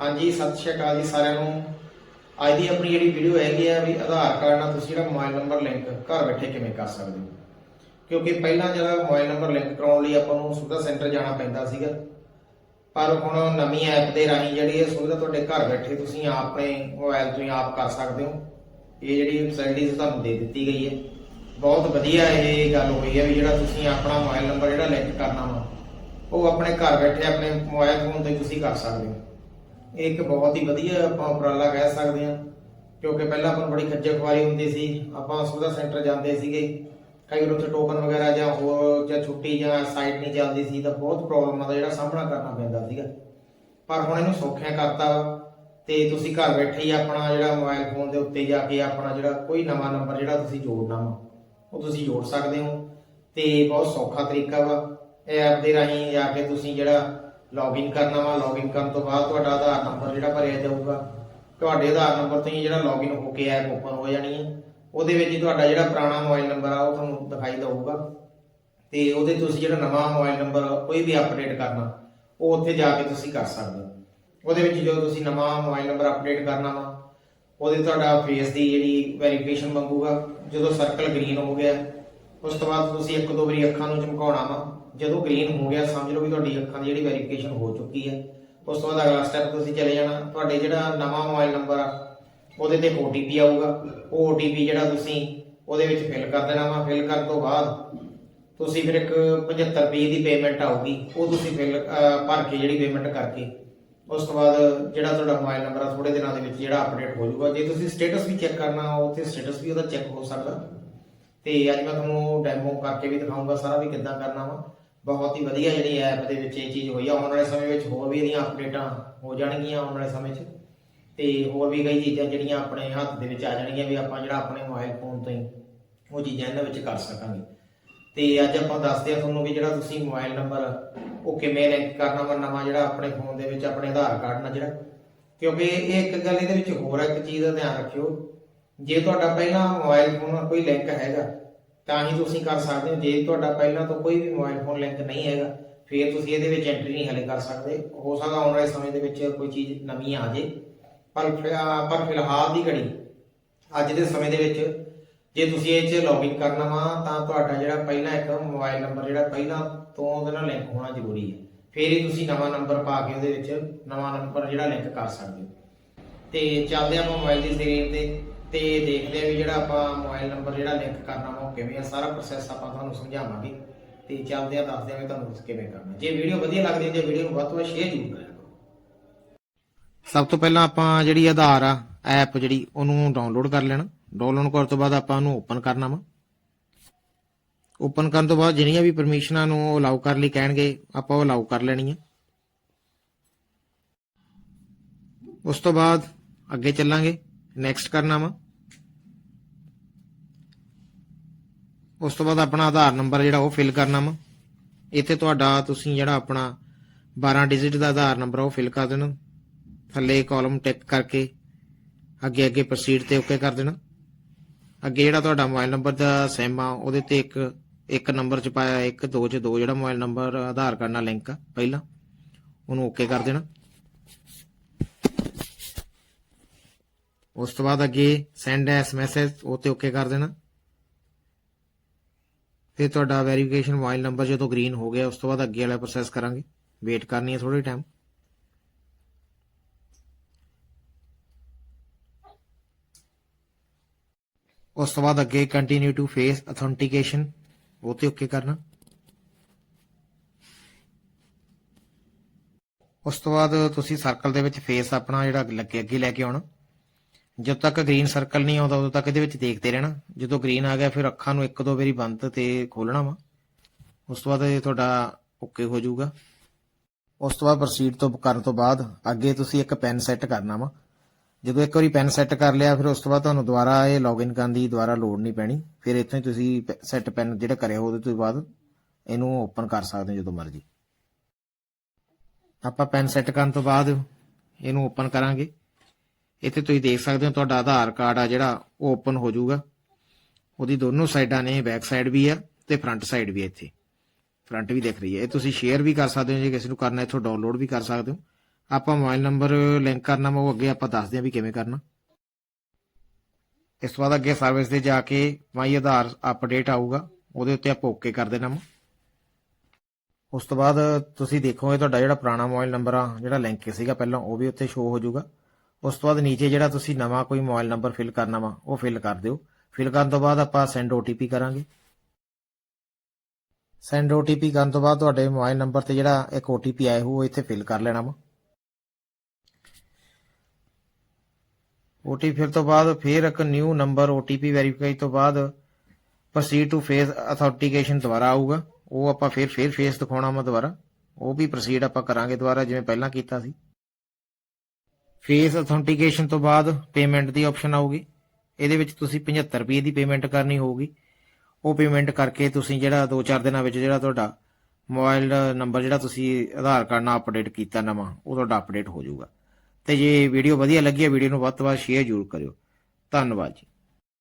ਹਾਂਜੀ, ਸਤਿ ਸ਼੍ਰੀ ਅਕਾਲ ਜੀ ਸਾਰਿਆਂ ਨੂੰ। ਅੱਜ ਦੀ ਆਪਣੀ ਜਿਹੜੀ ਵੀਡੀਓ ਹੈਗੀ ਆ ਵੀ ਆਧਾਰ ਕਾਰਡ ਨਾਲ ਤੁਸੀਂ ਜਿਹੜਾ ਮੋਬਾਈਲ ਨੰਬਰ ਲਿੰਕ ਘਰ ਬੈਠੇ ਕਿਵੇਂ ਕਰ ਸਕਦੇ ਹੋ? ਕਿਉਂਕਿ ਪਹਿਲਾਂ ਜਿਹੜਾ ਮੋਬਾਈਲ ਨੰਬਰ ਲਿੰਕ ਕਰਾਉਣ ਲਈ ਆਪਾਂ ਨੂੰ ਸੁਵਿਧਾ ਸੈਂਟਰ ਜਾਣਾ ਪੈਂਦਾ ਸੀਗਾ। ਪਰ ਹੁਣ ਨਵੀਂ ਐਪ ਦੇ ਰਾਹੀਂ ਜਿਹੜੀ ਇਹ ਸੁਵਿਧਾ ਤੁਹਾਡੇ ਘਰ ਬੈਠੇ ਤੁਸੀਂ ਆਪਣੇ ਮੋਬਾਈਲ ਤੋਂ ਹੀ ਆਪ ਕਰ ਸਕਦੇ ਹੋ। ਇਹ ਜਿਹੜੀ ਫੈਸਿਲਿਟੀਜ਼ ਤੁਹਾਨੂੰ ਦੇ ਦਿੱਤੀ ਗਈ ਹੈ। ਬਹੁਤ ਵਧੀਆ ਇਹ ਗੱਲ ਹੋਈ ਹੈ ਵੀ ਜਿਹੜਾ ਤੁਸੀਂ ਆਪਣਾ ਮੋਬਾਈਲ ਨੰਬਰ ਜਿਹੜਾ ਲਿੰਕ ਕਰਨਾ ਵਾ, ਉਹ ਆਪਣੇ ਘਰ ਬੈਠੇ ਆਪਣੇ ਮੋਬਾਈਲ ਫੋਨ ਤੇ ਤੁਸੀਂ ਕਰ ਸਕਦੇ ਹੋ। ਇਹ ਇੱਕ ਬਹੁਤ ਹੀ ਵਧੀਆ ਆਪਾਂ ਉਪਰਾਲਾ ਕਹਿ ਸਕਦੇ ਹਾਂ, ਕਿਉਂਕਿ ਪਹਿਲਾਂ ਆਪਾਂ ਨੂੰ ਬੜੀ ਖੱਜਲ ਖੁਆਰੀ ਹੁੰਦੀ ਸੀ, ਆਪਾਂ ਸੁਵਿਧਾ ਸੈਂਟਰ ਜਾਂਦੇ ਸੀਗੇ, ਕਈ ਵਾਰ ਉੱਥੇ ਟੋਕਨ ਵਗੈਰਾ ਜਾਂ ਹੋਰ ਜਾਂ ਛੁੱਟੀ ਜਾਂ ਸਾਈਟ ਨਹੀਂ ਚੱਲਦੀ ਸੀ, ਤਾਂ ਬਹੁਤ ਪ੍ਰੋਬਲਮਾਂ ਦਾ ਜਿਹੜਾ ਸਾਹਮਣਾ ਕਰਨਾ ਪੈਂਦਾ ਸੀਗਾ। ਪਰ ਹੁਣ ਇਹਨੂੰ ਸੌਖਿਆ ਕਰਤਾ ਵਾ ਤੇ ਤੁਸੀਂ ਘਰ ਬੈਠੇ ਹੀ ਆਪਣਾ ਜਿਹੜਾ ਮੋਬਾਈਲ ਫੋਨ ਦੇ ਉੱਤੇ ਜਾ ਕੇ ਆਪਣਾ ਜਿਹੜਾ ਕੋਈ ਨਵਾਂ ਨੰਬਰ ਜਿਹੜਾ ਤੁਸੀਂ ਜੋੜਨਾ ਵਾ, ਉਹ ਤੁਸੀਂ ਜੋੜ ਸਕਦੇ ਹੋ ਤੇ ਬਹੁਤ ਸੌਖਾ ਤਰੀਕਾ ਵਾ। ਇਹ ਐਪ ਦੇ ਰਾਹੀਂ ਜਾ ਕੇ ਤੁਸੀਂ ਜਿਹੜਾ ਲੌਗਇਨ ਕਰਨਾ ਵਾ, ਲੌਗਇਨ ਕਰਨ ਤੋਂ ਬਾਅਦ ਤੁਹਾਡਾ ਆਧਾਰ ਨੰਬਰ ਜਿਹੜਾ ਭਰਿਆ ਜਾਊਗਾ, ਤੁਹਾਡੇ ਆਧਾਰ ਨੰਬਰ ਤੋਂ ਹੀ ਜਿਹੜਾ ਲੌਗਇਨ ਹੋ ਕੇ ਐਪ ਓਪਨ ਹੋ ਜਾਣੀ ਹੈ। ਉਹਦੇ ਵਿੱਚ ਹੀ ਤੁਹਾਡਾ ਜਿਹੜਾ ਪੁਰਾਣਾ ਮੋਬਾਈਲ ਨੰਬਰ ਆ, ਉਹ ਤੁਹਾਨੂੰ ਦਿਖਾਈ ਦਊਗਾ। ਤੇ ਉਹਦੇ ਤੁਸੀਂ ਜਿਹੜਾ ਨਵਾਂ ਮੋਬਾਈਲ ਨੰਬਰ ਕੋਈ ਵੀ ਅਪਡੇਟ ਕਰਨਾ, ਉਹ ਉੱਥੇ ਜਾ ਕੇ ਤੁਸੀਂ ਕਰ ਸਕਦੇ ਹੋ। ਉਹਦੇ ਵਿੱਚ ਜਦੋਂ ਤੁਸੀਂ ਨਵਾਂ ਮੋਬਾਈਲ ਨੰਬਰ ਅਪਡੇਟ ਕਰਨਾ ਵਾ, ਉਹਦੇ ਤੁਹਾਡਾ ਫੇਸ ਦੀ ਜਿਹੜੀ ਵੈਰੀਫਿਕੇਸ਼ਨ ਮੰਗੂਗਾ। ਜਦੋਂ ਸਰਕਲ ਗ੍ਰੀਨ ਹੋ ਗਿਆ, ਉਸ ਤੋਂ ਬਾਅਦ ਤੁਸੀਂ ਇੱਕ ਦੋ ਵਾਰੀ ਅੱਖਾਂ ਨੂੰ ਚਮਕਾਉਣਾ ਵਾ। ਜਦੋਂ ਗ੍ਰੀਨ ਹੋ ਗਿਆ, ਸਮਝ ਲਓ ਵੀ ਤੁਹਾਡੀ ਅੱਖਾਂ ਦੀ ਜਿਹੜੀ ਵੈਰੀਫਿਕੇਸ਼ਨ ਹੋ ਚੁੱਕੀ ਹੈ। ਉਸ ਤੋਂ ਬਾਅਦ ਅਗਲਾ ਸਟੈਪ ਤੁਸੀਂ ਚਲੇ ਜਾਣਾ। ਤੁਹਾਡੇ ਜਿਹੜਾ ਨਵਾਂ ਮੋਬਾਈਲ ਨੰਬਰ ਆ, ਉਹਦੇ ਤੇ OTP ਆਊਗਾ। ਉਹ OTP ਜਿਹੜਾ ਤੁਸੀਂ ਉਹਦੇ ਵਿੱਚ ਫਿਲ ਕਰ ਦੇਣਾ ਵਾ। ਫਿਲ ਕਰਨ ਤੋਂ ਬਾਅਦ ਤੁਸੀਂ ਫਿਰ ਇੱਕ 75 ਰੁਪਏ ਦੀ ਪੇਮੈਂਟ ਆਊਗੀ। ਉਹ ਤੁਸੀਂ ਫਿਲ ਭਰ ਕੇ ਜਿਹੜੀ ਪੇਮੈਂਟ ਕਰਕੇ, ਉਸ ਤੋਂ ਬਾਅਦ ਜਿਹੜਾ ਤੁਹਾਡਾ ਮੋਬਾਈਲ ਨੰਬਰ ਆ ਥੋੜੇ ਦਿਨਾਂ ਦੇ ਵਿੱਚ ਜਿਹੜਾ ਅਪਡੇਟ ਹੋ ਜਾਊਗਾ। ਜੇ ਤੁਸੀਂ ਸਟੇਟਸ ਵੀ ਚੈੱਕ ਕਰਨਾ, ਉੱਥੇ ਸਟੇਟਸ ਵੀ ਉਹਦਾ ਚੈੱਕ ਹੋ ਸਕਦਾ। ਤੇ ਅੱਜ ਮੈਂ ਤੁਹਾਨੂੰ ਡੈਮੋ ਕਰਕੇ ਵੀ ਦਿਖਾਊਂਗਾ ਸਾਰਾ ਵੀ ਕਿੱਦਾਂ ਕਰਨਾ ਵਾ। ਬਹੁਤ ਹੀ ਵਧੀਆ ਜਿਹੜੀ ਐਪ ਦੇ ਵਿੱਚ ਇਹ ਚੀਜ਼ ਹੋਈ ਆ। ਆਉਣ ਵਾਲੇ ਸਮੇਂ ਵਿੱਚ ਹੋਰ ਵੀ ਇਹਦੀਆਂ ਅਪਡੇਟਾਂ ਹੋ ਜਾਣਗੀਆਂ ਆਉਣ ਵਾਲੇ ਸਮੇਂ 'ਚ। ਤੇ ਹੋਰ ਵੀ ਕਈ ਚੀਜ਼ਾਂ ਜਿਹੜੀਆਂ ਆਪਣੇ ਹੱਥ ਦੇ ਵਿੱਚ ਆ ਜਾਣਗੀਆਂ ਵੀ ਆਪਾਂ ਜਿਹੜਾ ਆਪਣੇ ਮੋਬਾਈਲ ਫੋਨ ਤੋਂ ਹੀ ਉਹ ਚੀਜ਼ਾਂ ਇਹਨਾਂ ਵਿੱਚ ਕਰ ਸਕਾਂਗੇ। ਤੇ ਅੱਜ ਆਪਾਂ ਦੱਸਦੇ ਹਾਂ ਤੁਹਾਨੂੰ ਵੀ ਜਿਹੜਾ ਤੁਸੀਂ ਮੋਬਾਈਲ ਨੰਬਰ ਉਹ ਕਿਵੇਂ ਲਿੰਕ ਕਰਨਾ ਵਾ, ਨਵਾਂ ਜਿਹੜਾ ਆਪਣੇ ਫੋਨ ਦੇ ਵਿੱਚ ਆਪਣੇ ਆਧਾਰ ਕਾਰਡ ਨਾਲ ਜਿਹੜਾ। ਕਿਉਂਕਿ ਇਹ ਇੱਕ ਗੱਲ ਇਹਦੇ ਵਿੱਚ ਹੋਰ ਹੈ ਇੱਕ ਚੀਜ਼ ਦਾ ਧਿਆਨ ਰੱਖਿਓ। ਜੇ ਤੁਹਾਡਾ ਪਹਿਲਾਂ ਮੋਬਾਈਲ ਫੋਨ ਨਾਲ ਕੋਈ ਲਿੰਕ ਹੈਗਾ ਤਾਂ ਹੀ ਤੁਸੀਂ ਕਰ ਸਕਦੇ ਹੋ। ਜੇ ਤੁਹਾਡਾ ਪਹਿਲਾਂ ਤੋਂ ਕੋਈ ਵੀ ਮੋਬਾਈਲ ਫੋਨ ਲਿੰਕ ਨਹੀਂ ਹੈਗਾ, ਫਿਰ ਤੁਸੀਂ ਇਹਦੇ ਵਿੱਚ ਐਂਟਰੀ ਨਹੀਂ ਹਲੇ ਕਰ ਸਕਦੇ। ਹੋ ਸਕਦਾ ਆਉਣ ਵਾਲੇ ਸਮੇਂ ਦੇ ਵਿੱਚ ਕੋਈ ਚੀਜ਼ ਨਵੀਂ ਆ ਜੇ ਪਰ ਪਰ ਫਿਲਹਾਲ ਦੀ ਘੜੀ, ਅੱਜ ਦੇ ਸਮੇਂ ਦੇ ਵਿੱਚ, ਜੇ ਤੁਸੀਂ ਇਹ 'ਚ ਲੌਗਇਨ ਕਰਨਾ ਵਾ, ਤਾਂ ਤੁਹਾਡਾ ਜਿਹੜਾ ਪਹਿਲਾਂ ਇੱਕ ਮੋਬਾਈਲ ਨੰਬਰ ਜਿਹੜਾ ਪਹਿਲਾਂ ਤੋਂ ਉਹਦੇ ਨਾਲ ਲਿੰਕ ਹੋਣਾ ਜ਼ਰੂਰੀ ਹੈ। ਫਿਰ ਹੀ ਤੁਸੀਂ ਨਵਾਂ ਨੰਬਰ ਪਾ ਕੇ ਉਹਦੇ ਵਿੱਚ ਨਵਾਂ ਨੰਬਰ ਜਿਹੜਾ ਲਿੰਕ ਕਰ ਸਕਦੇ ਹੋ। ਤੇ ਚੱਲਦੇ ਆਪਾਂ ਮੋਬਾਈਲ ਦੀ ਸਕਰੀਨ ਤੇ। ਤੇ ਦੇਖਦੇ ਆ ਵੀ ਜਿਹੜਾ ਆਪਾਂ ਮੋਬਾਈਲ ਨੰਬਰ ਜਿਹੜਾ ਲਿੰਕ ਕਰਨਾ ਵਾ ਉਹ ਕਿਵੇਂ ਆ, ਸਾਰਾ ਪ੍ਰੋਸੈਸ ਆਪਾਂ ਤੁਹਾਨੂੰ ਸਮਝਾਵਾਂਗੇ ਤੇ ਚੱਲਦੇ ਆ, ਦੱਸਦੇ ਆ ਵੀ ਤੁਹਾਨੂੰ ਕਿਵੇਂ ਕਰਨਾ। ਜੇ ਵੀਡੀਓ ਵਧੀਆ ਲੱਗਦੀ ਹੈ ਤੇ ਵੀਡੀਓ ਨੂੰ ਵੱਧ ਤੋਂ ਵੱਧ ਸ਼ੇਅਰ ਜ਼ਰੂਰ ਕਰਿਆ ਕਰੋ। ਸਭ ਤੋਂ ਪਹਿਲਾਂ ਆਪਾਂ ਜਿਹੜੀ ਆਧਾਰ ਆ ਐਪ ਜਿਹੜੀ, ਉਹਨੂੰ ਡਾਊਨਲੋਡ ਕਰ ਲੈਣਾ। ਡਾਊਨਲੋਡ ਕਰਨ ਤੋਂ ਬਾਅਦ ਆਪਾਂ ਉਹਨੂੰ ਓਪਨ ਕਰਨਾ ਵਾ। ਓਪਨ ਕਰਨ ਤੋਂ ਬਾਅਦ ਜਿਹੜੀਆਂ ਵੀ ਪਰਮਿਸ਼ਨਾਂ ਨੂੰ ਅਲਾਉ ਕਰ ਲਈ ਕਹਿਣਗੇ, ਆਪਾਂ ਉਹ ਅਲਾਉ ਕਰ ਲੈਣੀ ਉਸ ਤੋਂ ਬਾਅਦ ਅੱਗੇ ਚੱਲਾਂਗੇ। ਨੈਕਸਟ ਕਰਨਾ ਵਾ। ਉਸ ਤੋਂ ਬਾਅਦ ਆਪਣਾ ਆਧਾਰ ਨੰਬਰ ਜਿਹੜਾ ਉਹ ਫਿਲ ਕਰਨਾ ਵਾ। ਇੱਥੇ ਤੁਹਾਡਾ ਤੁਸੀਂ ਜਿਹੜਾ ਆਪਣਾ 12 ਡਿਜਿਟ ਦਾ ਆਧਾਰ ਨੰਬਰ ਉਹ ਫਿਲ ਕਰ ਦੇਣਾ। ਥੱਲੇ ਕਾਲਮ ਟਿਕ ਕਰਕੇ ਅੱਗੇ ਅੱਗੇ ਪ੍ਰੋਸੀਡ ਤੇ ਓਕੇ ਕਰ ਦੇਣਾ। ਅੱਗੇ ਜਿਹੜਾ ਤੁਹਾਡਾ ਮੋਬਾਈਲ ਨੰਬਰ ਦਾ ਸਿਮ ਆ, ਉਹਦੇ ਤੇ ਇੱਕ ਇੱਕ ਨੰਬਰ ਚ ਪਾਇਆ ਇੱਕ, ਦੋ ਚ ਦੋ ਜਿਹੜਾ ਮੋਬਾਈਲ ਨੰਬਰ ਆਧਾਰ ਕਾਰਡ ਨਾਲ ਲਿੰਕ ਆ, ਪਹਿਲਾਂ। ਉਹਨੂੰ ਓਕੇ ਕਰ ਦੇਣਾ। ਉਸ ਤੋਂ ਬਾਅਦ ਅੱਗੇ ਸੈਂਡ ਐਸ ਮੈਸੇਜ ਉਹ ਤੇ ਓਕੇ ਕਰ ਦੇਣਾ। ਫਿਰ ਤੁਹਾਡਾ ਵੈਰੀਫਿਕੇਸ਼ਨ ਮੋਬਾਈਲ ਨੰਬਰ ਜਦੋਂ ਗ੍ਰੀਨ ਹੋ ਗਿਆ, ਉਸ ਤੋਂ ਬਾਅਦ ਅੱਗੇ ਵਾਲਾ ਪ੍ਰੋਸੈਸ ਕਰਾਂਗੇ। ਵੇਟ ਕਰਨੀ ਹੈ ਥੋੜੀ ਟਾਈਮ ਉਸ ਤੋਂ ਬਾਅਦ ਅੱਗੇ ਕੰਟੀਨਿਊ ਟੂ ਫੇਸ ਅਥੈਂਟੀਕੇਸ਼ਨ ਉਹ ਤੇ ਓਕੇ ਕਰਨਾ। ਉਸ ਤੋਂ ਬਾਅਦ ਤੁਸੀਂ ਸਰਕਲ ਦੇ ਵਿੱਚ ਫੇਸ ਆਪਣਾ ਜਿਹੜਾ ਲੱਗੇ, ਅੱਗੇ ਲੈ ਕੇ ਆਉਣਾ। ਜਦ ਤੱਕ ਗ੍ਰੀਨ ਸਰਕਲ ਨਹੀਂ ਆਉਂਦਾ, ਉਦੋਂ ਤੱਕ ਇਹਦੇ ਵਿੱਚ ਦੇਖਦੇ ਰਹਿਣਾ। ਜਦੋਂ ਗ੍ਰੀਨ ਆ ਗਿਆ, ਫਿਰ ਅੱਖਾਂ ਨੂੰ ਇੱਕ ਦੋ ਵਾਰੀ ਬੰਦ ਤੇ ਖੋਲਣਾ ਵਾ। ਉਸ ਤੋਂ ਬਾਅਦ ਇਹ ਤੁਹਾਡਾ ਓਕੇ ਹੋ ਜਾਊਗਾ। ਉਸ ਤੋਂ ਬਾਅਦ ਪ੍ਰੋਸੀਡ ਤੋਂ, ਕਰਨ ਤੋਂ ਬਾਅਦ ਅੱਗੇ ਤੁਸੀਂ ਇੱਕ ਪੈਨ ਸੈੱਟ ਕਰਨਾ ਵਾ। ਜਦੋਂ ਇੱਕ ਵਾਰੀ ਪੈਨ ਸੈੱਟ ਕਰ ਲਿਆ, ਫਿਰ ਉਸ ਤੋਂ ਬਾਅਦ ਤੁਹਾਨੂੰ ਦੁਬਾਰਾ ਇਹ ਲੌਗਇਨ ਕਰਨ ਦੀ ਦੁਬਾਰਾ ਲੋੜ ਨਹੀਂ ਪੈਣੀ। ਫਿਰ ਇੱਥੋਂ ਹੀ ਤੁਸੀਂ ਸੈੱਟ ਪੈਨ ਜਿਹੜਾ ਕਰਿਆ ਉਹਦੇ ਤੋਂ ਬਾਅਦ ਇਹਨੂੰ ਓਪਨ ਕਰ ਸਕਦੇ ਹੋ ਜਦੋਂ ਮਰਜ਼ੀ। ਆਪਾਂ ਪੈਨ ਸੈੱਟ ਕਰਨ ਤੋਂ ਬਾਅਦ ਇਹਨੂੰ ਓਪਨ ਕਰਾਂਗੇ। ਇੱਥੇ ਤੁਸੀਂ ਦੇਖ ਸਕਦੇ ਹੋ ਤੁਹਾਡਾ ਆਧਾਰ ਕਾਰਡ ਆ ਜਿਹੜਾ ਉਹ ਓਪਨ ਹੋ ਜਾਊਗਾ। ਉਹਦੀ ਦੋਨੋਂ ਸਾਈਡਾਂ ਨੇ, ਬੈਕ ਸਾਈਡ ਵੀ ਆ ਤੇ ਫਰੰਟ ਸਾਈਡ ਵੀ ਇੱਥੇ। ਫਰੰਟ ਵੀ ਦਿਖ ਰਹੀ ਹੈ ਇਹ ਤੁਸੀਂ ਸ਼ੇਅਰ ਵੀ ਕਰ ਸਕਦੇ ਹੋ, ਜੇ ਕਿਸੇ ਨੂੰ ਕਰਨਾ ਇੱਥੋਂ ਡਾਊਨਲੋਡ ਵੀ ਕਰ ਸਕਦੇ ਹੋ। ਆਪਾਂ ਮੋਬਾਈਲ ਨੰਬਰ ਲਿੰਕ ਕਰਨਾ ਵਾ, ਉਹ ਅੱਗੇ ਆਪਾਂ ਦੱਸਦੇ ਹਾਂ ਵੀ ਕਿਵੇਂ ਕਰਨਾ। ਇਸ ਤੋਂ ਬਾਅਦ ਅੱਗੇ ਸਰਵਿਸ ਤੇ ਜਾ ਕੇ ਮਾਈ ਆਧਾਰ ਅਪਡੇਟ ਆਊਗਾ, ਉਹਦੇ ਉੱਤੇ ਆਪਾਂ ਓਕੇ ਕਰ ਦੇਣਾ ਵਾ। ਉਸ ਤੋਂ ਬਾਅਦ ਤੁਸੀਂ ਦੇਖੋਗੇ ਤੁਹਾਡਾ ਜਿਹੜਾ ਪੁਰਾਣਾ ਮੋਬਾਈਲ ਨੰਬਰ ਆ, ਜਿਹੜਾ ਲਿੰਕ ਸੀਗਾ ਪਹਿਲਾਂ, ਉਹ ਵੀ ਉੱਥੇ ਸ਼ੋ ਹੋ ਜਾਊਗਾ। ਉਸ ਤੋਂ ਬਾਅਦ ਨੀਚੇ ਜਿਹੜਾ ਤੁਸੀਂ ਨਵਾਂ ਕੋਈ ਮੋਬਾਈਲ ਨੰਬਰ ਫਿਲ ਕਰਨਾ ਵਾ, ਉਹ ਫਿਲ ਕਰ ਦਿਓ। ਫਿਲ ਕਰਨ ਤੋਂ ਬਾਅਦ ਆਪਾਂ ਸੈਂਡ OTP ਕਰਾਂਗੇ। ਸੈਂਡ OTP ਕਰਨ ਤੋਂ ਬਾਅਦ ਤੁਹਾਡੇ ਮੋਬਾਈਲ ਨੰਬਰ ਤੇ ਜਿਹੜਾ ਇੱਕ OTP ਆਇਆ ਹੋਊ, ਉਹ ਇੱਥੇ ਫਿਲ ਕਰ ਲੈਣਾ ਵਾ। OTP ਫਿਰ ਤੋਂ ਬਾਅਦ ਫਿਰ ਇੱਕ ਨਿਊ ਨੰਬਰ OTP ਵੈਰੀਫਾਈ ਤੋਂ ਬਾਅਦ ਪ੍ਰੋਸੀਡ ਟੂ ਫੇਸ ਅਥੈਂਟੀਕੇਸ਼ਨ ਦੁਬਾਰਾ ਆਊਗਾ। ਉਹ ਆਪਾਂ ਫਿਰ ਫਿਰ ਫੇਸ ਦਿਖਾਉਣਾ ਵਾ ਦੁਬਾਰਾ। ਉਹ ਵੀ ਪ੍ਰੋਸੀਡ ਆਪਾਂ ਕਰਾਂਗੇ ਦੁਬਾਰਾ, ਜਿਵੇਂ ਪਹਿਲਾਂ ਕੀਤਾ ਸੀ। ਫੇਸ ਅਥੈਂਟੀਕੇਸ਼ਨ ਤੋਂ ਬਾਅਦ ਪੇਮੈਂਟ ਦੀ ਆਪਸ਼ਨ ਆਊਗੀ। ਇਹਦੇ ਵਿੱਚ ਤੁਸੀਂ 75 ਰੁਪਏ ਦੀ ਪੇਮੈਂਟ ਕਰਨੀ ਹੋਊਗੀ। ਉਹ ਪੇਮੈਂਟ ਕਰਕੇ ਤੁਸੀਂ ਜਿਹੜਾ 2-4 ਦਿਨਾਂ ਵਿੱਚ ਜਿਹੜਾ ਤੁਹਾਡਾ ਮੋਬਾਈਲ ਨੰਬਰ ਜਿਹੜਾ ਤੁਸੀਂ ਆਧਾਰ ਕਾਰਡ ਨਾਲ ਅਪਡੇਟ ਕੀਤਾ ਨਵਾਂ, ਉਹ ਤੁਹਾਡਾ ਅਪਡੇਟ ਹੋ ਜਾਊਗਾ। ਤੇ ਜੇ ਵੀਡੀਓ ਵਧੀਆ ਲੱਗੀ ਹੈ ਵੀਡੀਓ ਨੂੰ ਵੱਧ ਤੋਂ ਵੱਧ ਸ਼ੇਅਰ ਜ਼ਰੂਰ ਕਰਿਓ। ਧੰਨਵਾਦ ਜੀ।